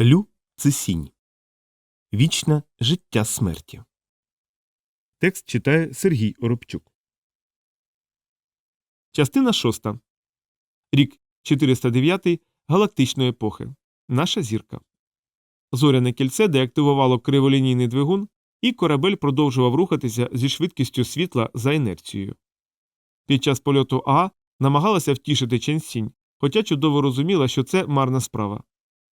Лю Цисінь. Вічне життя смерті. Текст читає Сергій Оробчук. Частина шоста. Рік 409 галактичної епохи. Наша зірка. Зоряне кільце деактивувало криволінійний двигун, і корабель продовжував рухатися зі швидкістю світла за інерцією. Під час польоту Аа намагалася втішити Ченсінь, хоча чудово розуміла, що це марна справа.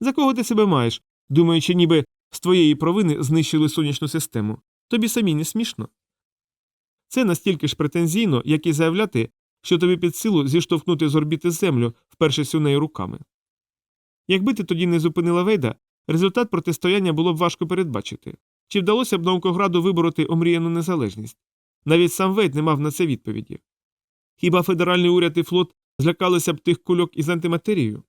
За кого ти себе маєш, думаючи, ніби з твоєї провини знищили сонячну систему? Тобі самі не смішно. Це настільки ж претензійно, як і заявляти, що тобі під силу зіштовхнути з орбіти землю, впершись у неї руками. Якби ти тоді не зупинила Вейда, результат протистояння було б важко передбачити. Чи вдалося б Наукограду вибороти омріяну незалежність? Навіть сам Вейд не мав на це відповіді. Хіба федеральний уряд і флот злякалися б тих кульок із антиматерією?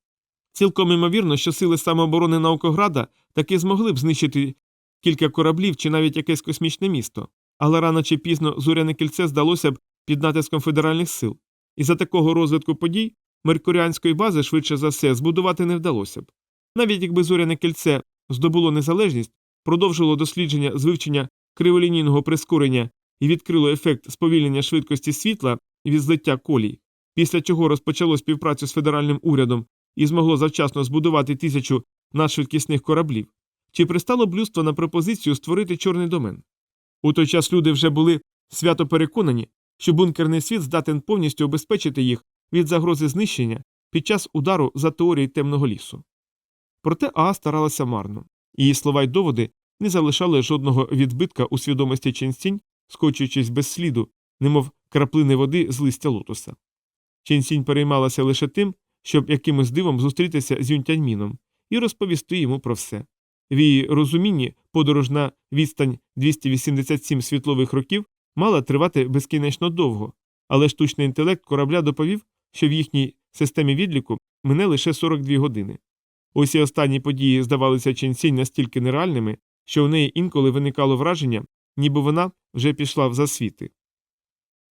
Цілком імовірно, що сили самооборони Наукограда таки змогли б знищити кілька кораблів чи навіть якесь космічне місто, але рано чи пізно зоряне кільце здалося б під натиском федеральних сил, і за такого розвитку подій меркуріанської бази швидше за все збудувати не вдалося б. Навіть якби зоряне кільце здобуло незалежність, продовжило дослідження з вивчення криволінійного прискорення і відкрило ефект сповільнення швидкості світла від злиття колій, після чого розпочало співпрацю з федеральним урядом і змогло завчасно збудувати тисячу надшвидкісних кораблів, чи пристало б людство на пропозицію створити чорний домен. У той час люди вже були свято переконані, що бункерний світ здатен повністю обезпечити їх від загрози знищення під час удару за теорії темного лісу. Проте Аа старалася марно, її слова й доводи не залишали жодного відбитка у свідомості Ченсінь, скочуючись без сліду, немов краплини води з листя лотоса. Ченсінь переймалася лише тим, щоб якимось дивом зустрітися з Юнтяньміном і розповісти йому про все. В її розумінні подорож на відстань 287 світлових років мала тривати безкінечно довго, але штучний інтелект корабля доповів, що в їхній системі відліку мине лише 42 години. Усі останні події здавалися Ченсінь настільки нереальними, що у неї інколи виникало враження, ніби вона вже пішла в засвіти.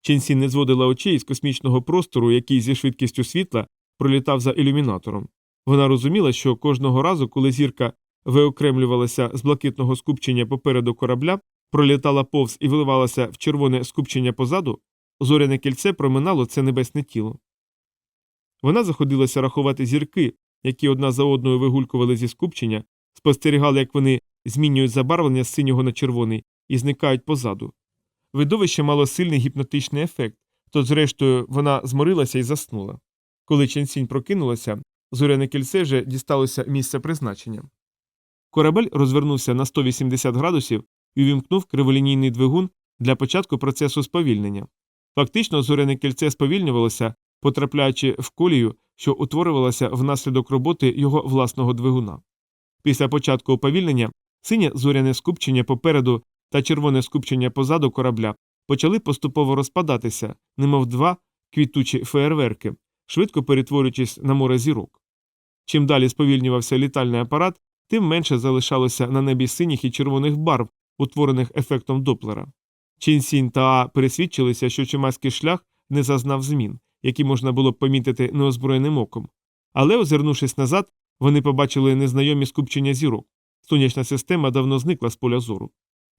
Ченсінь не зводила очей з космічного простору, який зі швидкістю світла пролітав за ілюмінатором. Вона розуміла, що кожного разу, коли зірка виокремлювалася з блакитного скупчення попереду корабля, пролітала повз і виливалася в червоне скупчення позаду, зоряне кільце проминало це небесне тіло. Вона заходилася рахувати зірки, які одна за одною вигулькували зі скупчення, спостерігали, як вони змінюють забарвлення з синього на червоний і зникають позаду. Видовище мало сильний гіпнотичний ефект, то, зрештою, вона зморилася і заснула. Коли Ченсінь прокинулася, зоряне кільце вже дісталося місця призначення. Корабель розвернувся на 180 градусів і увімкнув криволінійний двигун для початку процесу сповільнення. Фактично, зоряне кільце сповільнювалося, потрапляючи в колію, що утворювалася внаслідок роботи його власного двигуна. Після початку уповільнення синє зоряне скупчення попереду та червоне скупчення позаду корабля почали поступово розпадатися, немов два квітучі феєрверки, швидко перетворюючись на море зірок. Чим далі сповільнювався літальний апарат, тим менше залишалося на небі синіх і червоних барв, утворених ефектом Доплера. Чінсінь та А пересвідчилися, що чимаський шлях не зазнав змін, які можна було б помітити неозброєним оком. Але, озирнувшись назад, вони побачили незнайомі скупчення зірок. Сонячна система давно зникла з поля зору.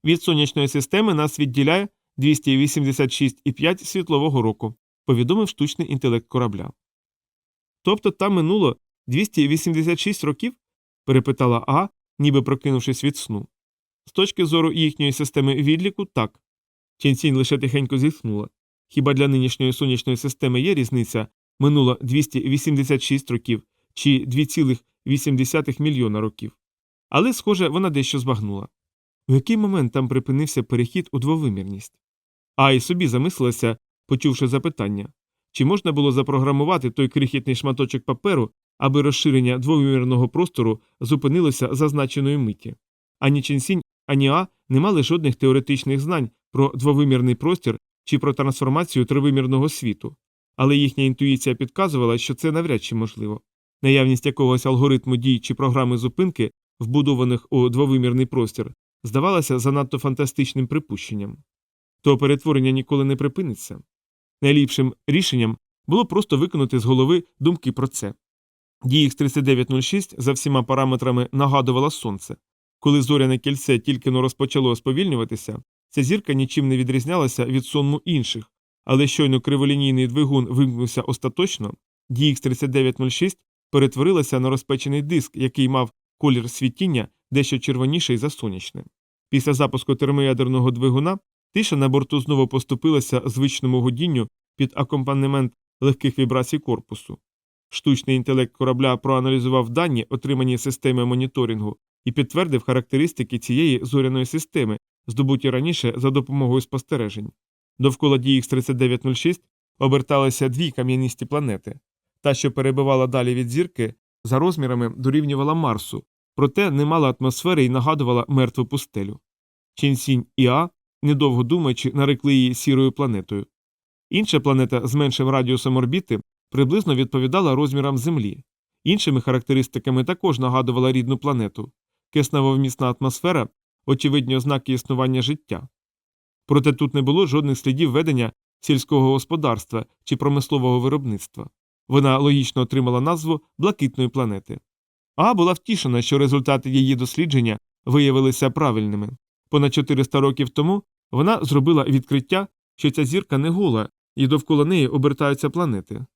Від сонячної системи нас відділяє 286,5 світлового року, повідомив штучний інтелект корабля. Тобто там минуло 286 років? перепитала А, ніби прокинувшись від сну. З точки зору їхньої системи відліку, так. Ченсінь лише тихенько зітхнула. Хіба для нинішньої сонячної системи є різниця минуло 286 років чи 2,8 мільйона років. Але, схоже, вона дещо збагнула. У який момент там припинився перехід у двовимірність? А й собі замислилася, почувши запитання чи можна було запрограмувати той крихітний шматочок паперу, аби розширення двовимірного простору зупинилося зазначеної миті. Ані Ченсінь, ані А не мали жодних теоретичних знань про двовимірний простір чи про трансформацію тривимірного світу, але їхня інтуїція підказувала, що це навряд чи можливо. Наявність якогось алгоритму дій чи програми зупинки, вбудованих у двовимірний простір, здавалася занадто фантастичним припущенням. То перетворення ніколи не припиниться. Найліпшим рішенням було просто виконати з голови думки про це. DX3906 за всіма параметрами нагадувала сонце. Коли зоряне кільце тільки но розпочало сповільнюватися, ця зірка нічим не відрізнялася від сонму інших, але щойно криволінійний двигун вимкнувся остаточно, DX3906 перетворилася на розпечений диск, який мав колір світіння дещо червоніший за сонячне. Після запуску термоядерного двигуна тиша на борту знову поступилася звичному годінню під акомпанемент легких вібрацій корпусу. Штучний інтелект корабля проаналізував дані, отримані системою моніторингу, і підтвердив характеристики цієї зоряної системи, здобуті раніше за допомогою спостережень. Довкола DX3906 оберталися дві кам'яністі планети. Та, що перебивала далі від зірки, за розмірами дорівнювала Марсу, проте не мала атмосфери і нагадувала мертву пустелю. Чінсінь і А, недовго думаючи, нарекли її сірою планетою. Інша планета з меншим радіусом орбіти приблизно відповідала розмірам Землі. Іншими характеристиками також нагадувала рідну планету кисневовмісна атмосфера, очевидні ознаки існування життя. Проте тут не було жодних слідів ведення сільського господарства чи промислового виробництва. Вона логічно отримала назву блакитної планети. А була втішена, що результати її дослідження виявилися правильними. Понад 400 років тому вона зробила відкриття, що ця зірка не гола, і довкола неї обертаються планети.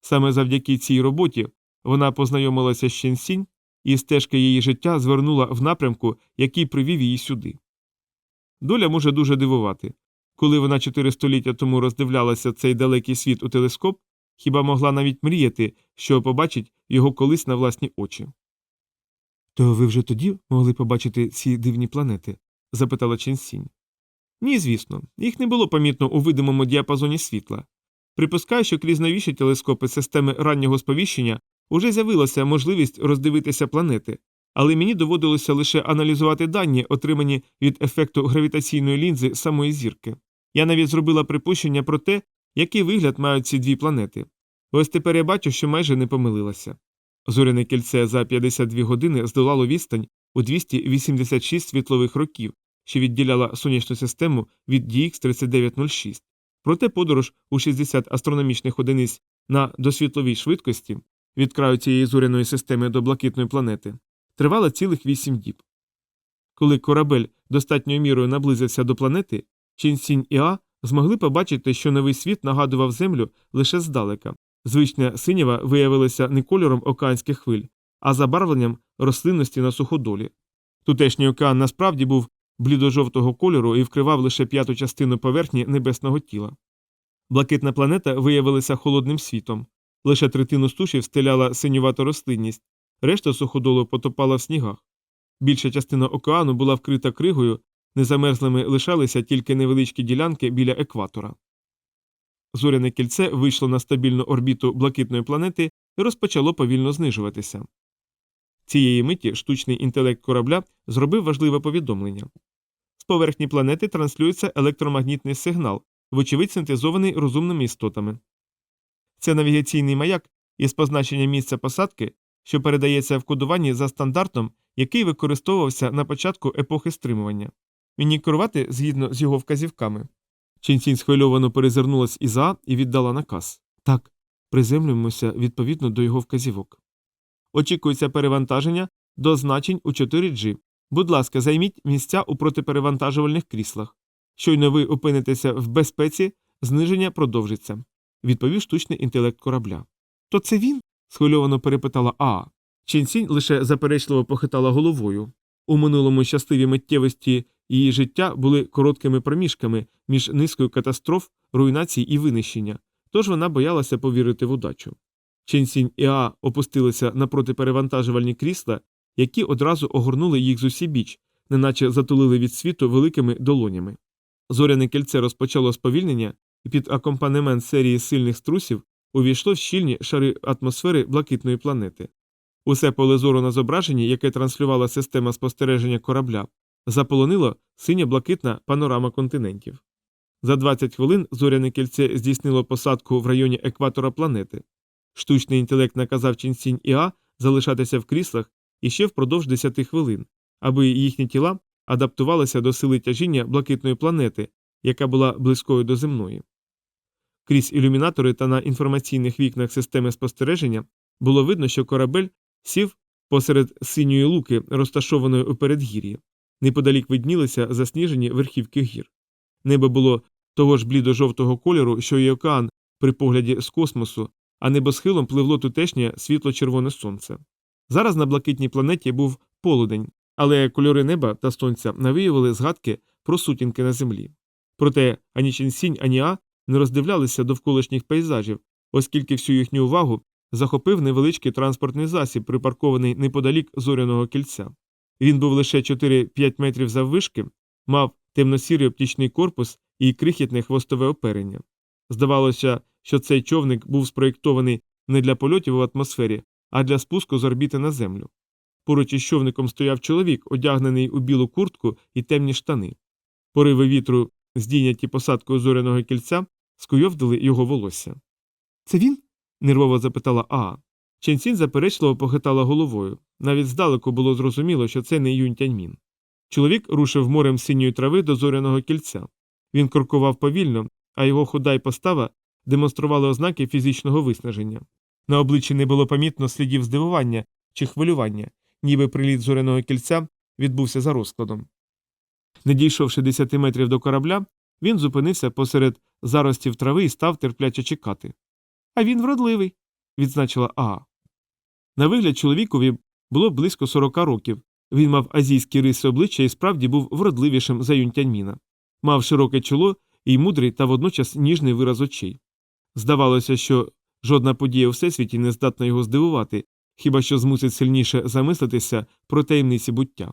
Саме завдяки цій роботі вона познайомилася з Щенсінь, і стежка її життя звернула в напрямку, який привів її сюди. Доля може дуже дивувати. Коли вона чотири століття тому роздивлялася цей далекий світ у телескоп, хіба могла навіть мріяти, що побачить його колись на власні очі. То ви вже тоді могли побачити ці дивні планети? Запитала Ченсінь. Ні, звісно, їх не було помітно у видимому діапазоні світла. Припускаю, що крізь новіші телескопи системи раннього сповіщення уже з'явилася можливість роздивитися планети, але мені доводилося лише аналізувати дані, отримані від ефекту гравітаційної лінзи самої зірки. Я навіть зробила припущення про те, який вигляд мають ці дві планети. Ось тепер я бачу, що майже не помилилася. Зоряне кільце за 52 години здолало відстань у 286 світлових років, що відділяла сонячну систему від DX3906. Проте подорож у 60 астрономічних одиниць на досвітловій швидкості від краю цієї зоряної системи до блакитної планети тривала цілих 8 діб. Коли корабель достатньою мірою наблизився до планети, Чінсінь і А змогли побачити, що новий світ нагадував Землю лише здалека. Звична синіва виявилася не кольором океанських хвиль, а забарвленням рослинності на суходолі. Тутешній океан насправді був блідо-жовтого кольору і вкривав лише п'яту частину поверхні небесного тіла. Блакитна планета виявилася холодним світом, лише третину суші встеляла синювата рослинність, решта суходолу потопала в снігах. Більша частина океану була вкрита кригою, незамерзлими лишалися тільки невеличкі ділянки біля екватора. Зоряне кільце вийшло на стабільну орбіту блакитної планети і розпочало повільно знижуватися. Цієї миті штучний інтелект корабля зробив важливе повідомлення. З поверхні планети транслюється електромагнітний сигнал, вочевидь синтезований розумними істотами. Це навігаційний маяк із позначенням місця посадки, що передається в кодуванні за стандартом, який використовувався на початку епохи стримування. Мені керувати згідно з його вказівками. Ченсінь схвильовано перезирнулась із А і віддала наказ. Так, приземлюємося відповідно до його вказівок. Очікується перевантаження до значень у 4G. Будь ласка, займіть місця у протиперевантажувальних кріслах. Щойно ви опинитеся в безпеці, зниження продовжиться, відповів штучний інтелект корабля. То це він? схвильовано перепитала Аа. Ченсінь лише заперечливо похитала головою. У минулому щасливі миттєвості її життя були короткими проміжками між низкою катастроф, руйнацій і винищення, тож вона боялася повірити в удачу. Ченсінь і Аа опустилися на протиперевантажувальні крісла, які одразу огорнули їх з усібіч, неначе затулили від світу великими долонями. Зоряне кільце розпочало сповільнення, і під акомпанемент серії сильних струсів увійшло в щільні шари атмосфери блакитної планети. Усе поле зору на зображенні, яке транслювала система спостереження корабля, заполонило синьо-блакитна панорама континентів. За 20 хвилин зоряне кільце здійснило посадку в районі екватора планети. Штучний інтелект наказав Чінсінь і А залишатися в кріслах іще впродовж 10 хвилин, аби їхні тіла адаптувалися до сили тяжіння блакитної планети, яка була близькою до земної. Крізь ілюмінатори та на інформаційних вікнах системи спостереження Було видно, що корабель сів посеред синьої луки, розташованої у передгір'ї. Неподалік виднілися засніжені верхівки гір. Небо було того ж блідо-жовтого кольору, що й океан при погляді з космосу, а небосхилом пливло тутешнє світло-червоне сонце. Зараз на блакитній планеті був полудень, але кольори неба та сонця навіювали згадки про сутінки на землі. Проте ані Ченсінь, ані А не роздивлялися довколишніх пейзажів, оскільки всю їхню увагу захопив невеличкий транспортний засіб, припаркований неподалік зоряного кільця. Він був лише 4-5 метрів заввишки, мав темно-сірий оптічний корпус і крихітне хвостове оперення. Здавалося, що цей човник був спроєктований не для польотів у атмосфері, а для спуску з орбіти на землю. Поруч із човником стояв чоловік, одягнений у білу куртку і темні штани. Пориви вітру, здійняті посадкою зоряного кільця, скуйовдили його волосся. Це він? нервово запитала Аа. Ченсін заперечливо похитала головою. Навіть здалеку було зрозуміло, що це не Юнь Тяньмін. Чоловік рушив морем синьої трави до зоряного кільця. Він крокував повільно, а його худа й постава демонстрували ознаки фізичного виснаження. На обличчі не було помітно слідів здивування чи хвилювання, ніби приліт зоряного кільця відбувся за розкладом. Не дійшовши 10 метрів до корабля, він зупинився посеред заростів трави і став терпляче чекати. А він вродливий, відзначила Аа. На вигляд чоловікові було близько 40 років. Він мав азійські риси обличчя і справді був вродливішим за Юнтяньміна. Мав широке чоло і мудрий та водночас ніжний вираз очей. Здавалося, що жодна подія у всесвіті не здатна його здивувати, хіба що змусить сильніше замислитися про таємниці буття.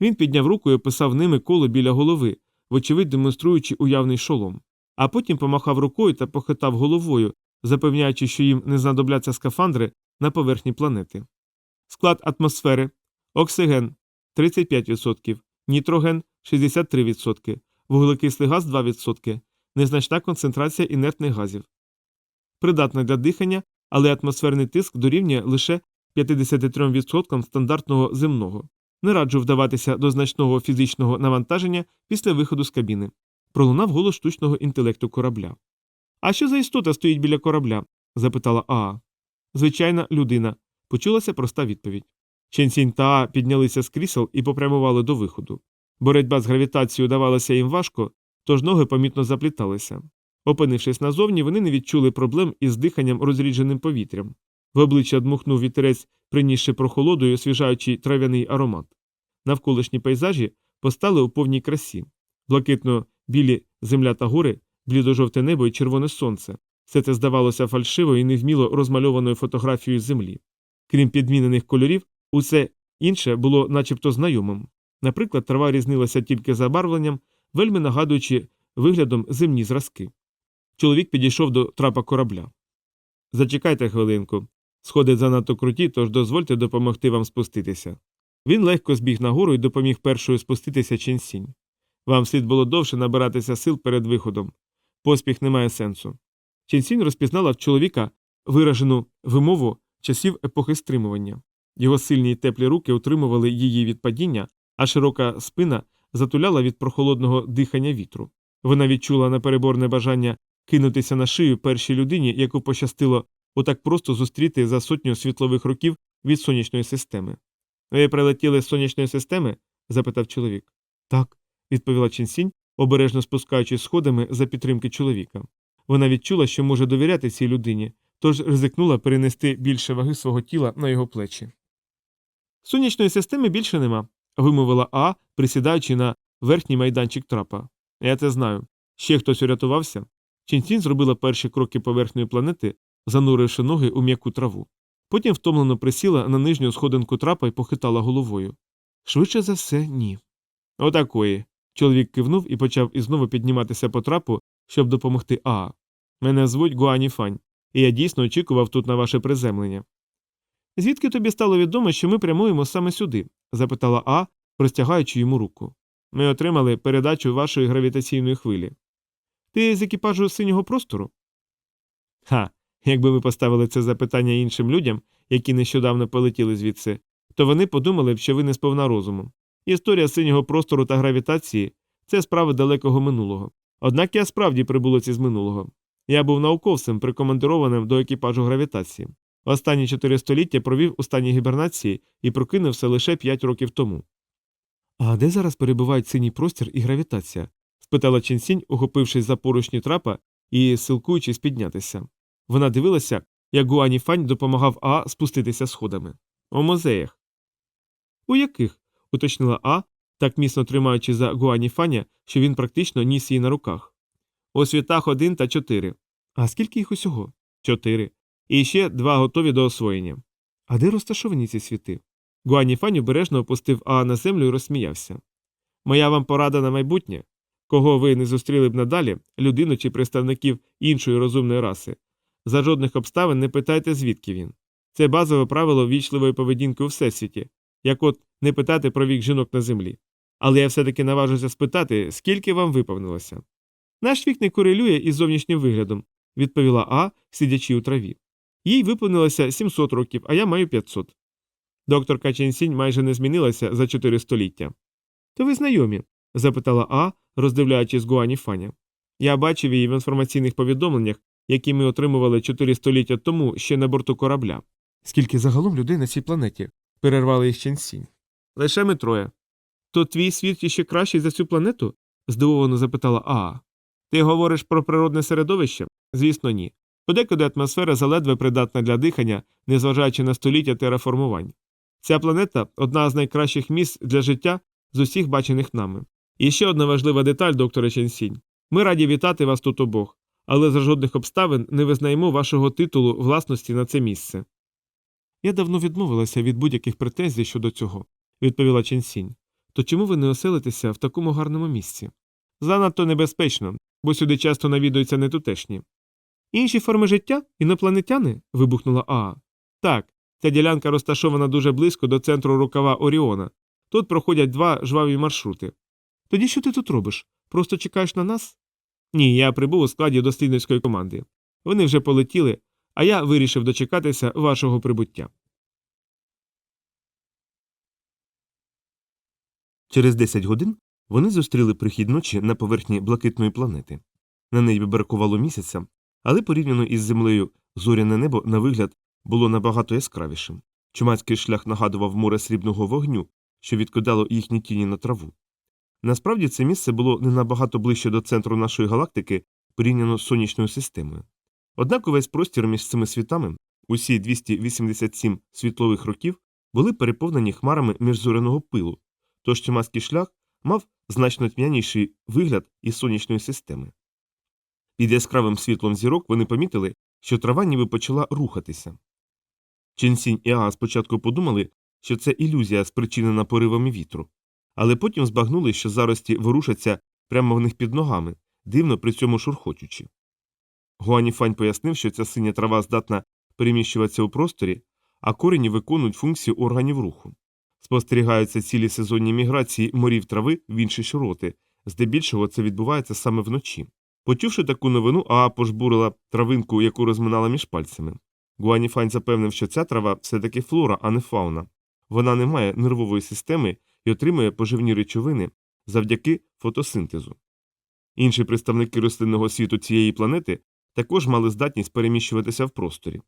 Він підняв руку і описав ними коло біля голови, вочевидь демонструючи уявний шолом, а потім помахав рукою та похитав головою, запевняючи, що їм не знадобляться скафандри на поверхні планети. Склад атмосфери оксиген 35%, нітроген 63%, вуглекислий газ 2%, незначна концентрація інертних газів. Придатна для дихання, але атмосферний тиск дорівнює лише 53% стандартного земного. Не раджу вдаватися до значного фізичного навантаження після виходу з кабіни. Пролунав голос штучного інтелекту корабля. А що за істота стоїть біля корабля? запитала Аа. Звичайна людина. Почулася проста відповідь. Ченсінь та Аа піднялися з крісел і попрямували до виходу. Боротьба з гравітацією давалася їм важко, тож ноги помітно запліталися. Опинившись назовні, вони не відчули проблем із диханням розрідженим повітрям. В обличчя дмухнув вітерець, принісши прохолоду і освіжаючий трав'яний аромат. Навколишні пейзажі постали у повній красі. Блакитно білі земля та гори, блідо-жовте небо і червоне сонце. Все це здавалося фальшивою і невміло розмальованою фотографією землі. Крім підмінених кольорів, усе інше було начебто знайомим. Наприклад, трава різнилася тільки забарвленням, вельми нагадуючи виглядом земні зразки. Чоловік підійшов до трапа корабля. Зачекайте хвилинку. Сходи занадто круті, тож дозвольте допомогти вам спуститися. Він легко збіг нагору і допоміг першою спуститися ченсінь. Вам слід було довше набиратися сил перед виходом. Поспіх не має сенсу. Ченсінь розпізнала в чоловіка виражену вимову часів епохи стримування. Його сильні й теплі руки утримували її від падіння, а широка спина затуляла від прохолодного дихання вітру. Вона відчула непереборне бажання кинутися на шию першій людині, яку пощастило отак просто зустріти за сотню світлових років від сонячної системи. Ви прилетіли з сонячної системи? запитав чоловік. Так, відповіла Ченсінь, обережно спускаючись сходами за підтримки чоловіка. Вона відчула, що може довіряти цій людині, тож ризикнула перенести більше ваги свого тіла на його плечі. Сонячної системи більше нема, вимовила А, присідаючи на верхній майданчик трапа. Я це знаю. Ще хтось урятувався. Ченсінь зробила перші кроки поверхньої планети, зануривши ноги у м'яку траву. Потім втомлено присіла на нижню сходинку трапа і похитала головою. Швидше за все, ні. Отакої. Чоловік кивнув і почав ізнову підніматися по трапу, щоб допомогти Аа. Мене звуть Гуані Фань, і я дійсно очікував тут на ваше приземлення. Звідки тобі стало відомо, що ми прямуємо саме сюди? запитала А, простягаючи йому руку. Ми отримали передачу вашої гравітаційної хвилі. Ти з екіпажу синього простору? Ха. Якби ви поставили це запитання іншим людям, які нещодавно полетіли звідси, то вони подумали б, що ви не сповна розуму. Історія синього простору та гравітації це справи далекого минулого. Однак я справді прибулоці з минулого. Я був науковцем, прикомандированим до екіпажу гравітації. Останні чотири століття провів у стані гібернації і прокинувся лише п'ять років тому. А де зараз перебувають синій простір і гравітація? Спитала Ченсінь, ухопившись за поручні трапа і силкуючись піднятися. Вона дивилася, як Гуані Фань допомагав А спуститися сходами. У музеях. У яких? уточнила А, так міцно тримаючи за Гуані Фаня, що він практично ніс її на руках. У світах один та чотири. А скільки їх усього? Чотири. І ще два готові до освоєння. А де розташовані ці світи? Гуані Фань обережно опустив А на землю і розсміявся. Моя вам порада на майбутнє. Кого ви не зустріли б надалі, людину чи представників іншої розумної раси. За жодних обставин не питайте, звідки він. Це базове правило ввічливої поведінки у всесвіті, як от не питати про вік жінок на землі. Але я все таки наважуся спитати, скільки вам виповнилося. Наш вік не корелює із зовнішнім виглядом, відповіла А, сидячи у траві. Їй виповнилося 700 років, а я маю 500. Докторка Ченсінь майже не змінилася за чотири століття. То ви знайомі? Запитала А, роздивляючись Гуані Фаня. Я бачив її в інформаційних повідомленнях, які ми отримували чотири століття тому ще на борту корабля. Скільки загалом людей на цій планеті? перервали їх Ченсінь. Лише ми троє. То твій світ іще кращий за цю планету? здивовано запитала Аа. Ти говориш про природне середовище? Звісно, ні. Подекуди атмосфера заледве придатна для дихання, незважаючи на століття тераформувань. Ця планета одна з найкращих місць для життя з усіх бачених нами. І ще одна важлива деталь, докторе Ченсінь. Ми раді вітати вас тут обох, але за жодних обставин не визнаємо вашого титулу власності на це місце. Я давно відмовилася від будь-яких претензій щодо цього, відповіла Ченсінь. То чому ви не оселитеся в такому гарному місці? Занадто небезпечно, бо сюди часто навідуються нетутешні. Інші форми життя? Інопланетяни? вибухнула Аа. Так, ця ділянка розташована дуже близько до центру рукава Оріона. Тут проходять два жваві маршрути. Тоді що ти тут робиш? Просто чекаєш на нас? Ні, я прибув у складі дослідницької команди. Вони вже полетіли, а я вирішив дочекатися вашого прибуття. Через 10 годин вони зустріли прихід ночі на поверхні блакитної планети. На небі бракувало місяця, але порівняно із землею зоряне небо на вигляд було набагато яскравішим. Чумацький шлях нагадував море срібного вогню, що відкидало їхні тіні на траву. Насправді це місце було не набагато ближче до центру нашої галактики порівняно з сонячною системою. Однак увесь простір між цими світами, усі 287 світлових років, були переповнені хмарами міжзоряного пилу, тож чумацький шлях мав значно тьмяніший вигляд із сонячної системи. Під яскравим світлом зірок вони помітили, що трава ніби почала рухатися. Ченсінь і Ага спочатку подумали, що це ілюзія, спричинена поривами вітру, але потім збагнули, що зарості ворушаться прямо в них під ногами, дивно при цьому шурхочучи. Гуаніфань пояснив, що ця синя трава здатна переміщуватися у просторі, а корені виконують функцію органів руху. Спостерігаються цілі сезонні міграції морів трави в інші широти, здебільшого це відбувається саме вночі. Почувши таку новину, Аа пожбурила травинку, яку розминала між пальцями. Гуаніфань запевнив, що ця трава все таки флора, а не фауна. Вона не має нервової системи і отримує поживні речовини завдяки фотосинтезу. Інші представники рослинного світу цієї планети також мали здатність переміщуватися в просторі.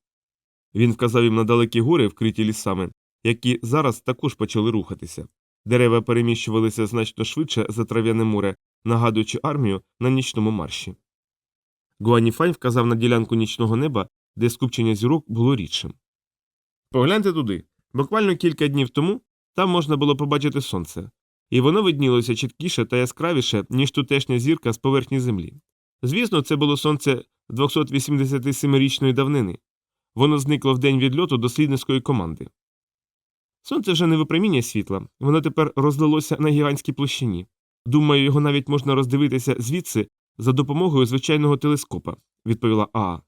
Він вказав їм на далекі гори, вкриті лісами, які зараз також почали рухатися. Дерева переміщувалися значно швидше за трав'яне море, нагадуючи армію на нічному марші. Гуаніфань вказав на ділянку нічного неба, де скупчення зірок було рідшим. Погляньте туди. Буквально кілька днів тому там можна було побачити сонце, і воно виднілося чіткіше та яскравіше, ніж тутешня зірка з поверхні землі. Звісно, це було сонце 287-річної давнини. Воно зникло в день відльоту дослідницької команди. Сонце вже не випромінює світла, воно тепер розлилося на гігантській площині. Думаю, його навіть можна роздивитися звідси за допомогою звичайного телескопа, відповіла Аа.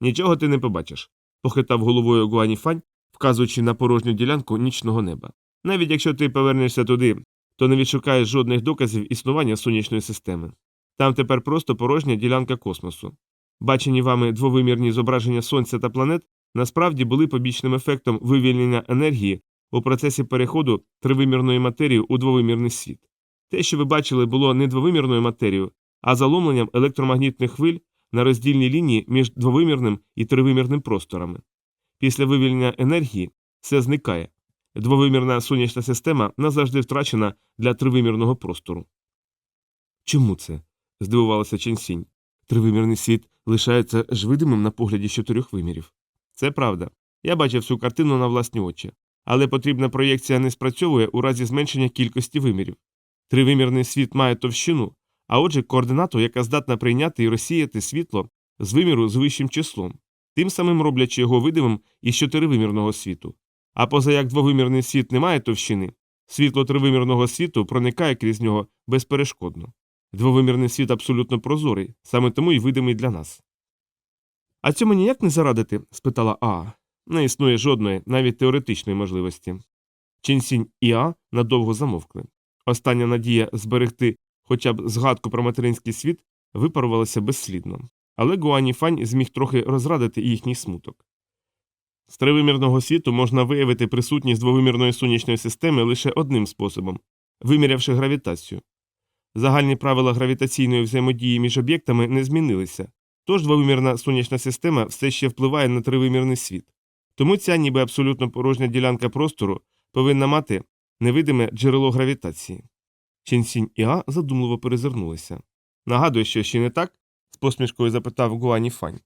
Нічого ти не побачиш, похитав головою Гуаніфань, вказуючи на порожню ділянку нічного неба. Навіть якщо ти повернешся туди, то не відшукаєш жодних доказів існування сонячної системи. Там тепер просто порожня ділянка космосу. Бачені вами двовимірні зображення сонця та планет насправді були побічним ефектом вивільнення енергії у процесі переходу тривимірної матерії у двовимірний світ. Те, що ви бачили, було не двовимірною матерією, а заломленням електромагнітних хвиль на роздільній лінії між двовимірним і тривимірним просторами. Після вивільнення енергії все зникає. Двовимірна сонячна система назавжди втрачена для тривимірного простору. Чому це? здивувалася Ченсінь. Тривимірний світ лишається ж видимим на погляді з чотирьох вимірів. Це правда. Я бачив цю картину на власні очі. Але потрібна проєкція не спрацьовує у разі зменшення кількості вимірів. Тривимірний світ має товщину, а отже, координату, яка здатна прийняти і розсіяти світло з виміру з вищим числом, тим самим роблячи його видимим із чотиривимірного світу. А поза як двовимірний світ не має товщини, світло тривимірного світу проникає крізь нього безперешкодно. Двовимірний світ абсолютно прозорий, саме тому й видимий для нас. А цьому ніяк не зарадити? спитала Аа. Не існує жодної, навіть теоретичної можливості. Чінсінь і А надовго замовкли. Остання надія зберегти хоча б згадку про материнський світ випарувалася безслідно, але Гуані Фань зміг трохи розрадити їхній смуток. З тривимірного світу можна виявити присутність двовимірної сонячної системи лише одним способом вимірявши гравітацію. Загальні правила гравітаційної взаємодії між об'єктами не змінилися, тож двовимірна сонячна система все ще впливає на тривимірний світ. Тому ця ніби абсолютно порожня ділянка простору повинна мати невидиме джерело гравітації. Ченсінь і А задумливо перезирнулися. Нагадую, що ще не так? з посмішкою запитав Гуані Фань.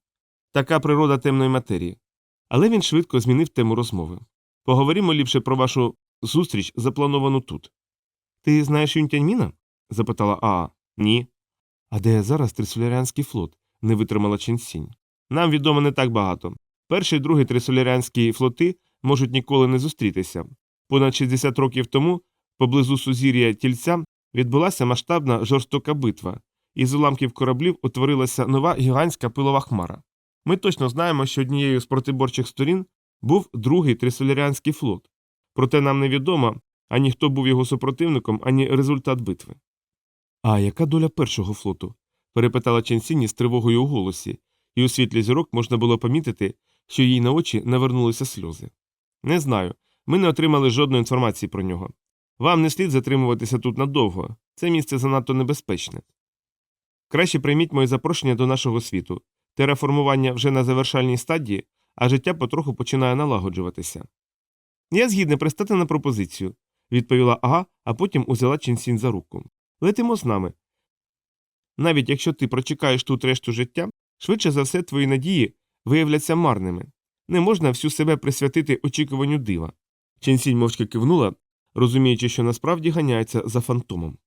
Така природа темної матерії. Але він швидко змінив тему розмови. Поговоримо ліпше про вашу зустріч, заплановану тут. Ти знаєш Юнтяньміна? запитала Аа. Ні. А де зараз трисолярянський флот? не витримала Ченсінь. Нам відомо не так багато. Перший і другий трисолярянські флоти можуть ніколи не зустрітися. Понад 60 років тому, поблизу сузір'я тільця, відбулася масштабна жорстока битва, і з уламків кораблів утворилася нова гігантська пилова хмара. Ми точно знаємо, що однією з протиборчих сторін був другий трисолярянський флот, проте нам невідомо ані хто був його супротивником, ані результат битви. А яка доля першого флоту? перепитала Ченсіні з тривогою у голосі, і у світлі зірок можна було помітити, що їй на очі навернулися сльози. Не знаю. Ми не отримали жодної інформації про нього. Вам не слід затримуватися тут надовго. Це місце занадто небезпечне. Краще прийміть моє запрошення до нашого світу. Тераформування вже на завершальній стадії, а життя потроху починає налагоджуватися. Я згідна пристати на пропозицію, відповіла Ага, а потім узяла Чінсін за руку. Летимо з нами. Навіть якщо ти прочекаєш тут решту життя, швидше за все твої надії виявляться марними. Не можна всю себе присвятити очікуванню дива. Ченсінь мовчки кивнула, розуміючи, що насправді ганяється за фантомом.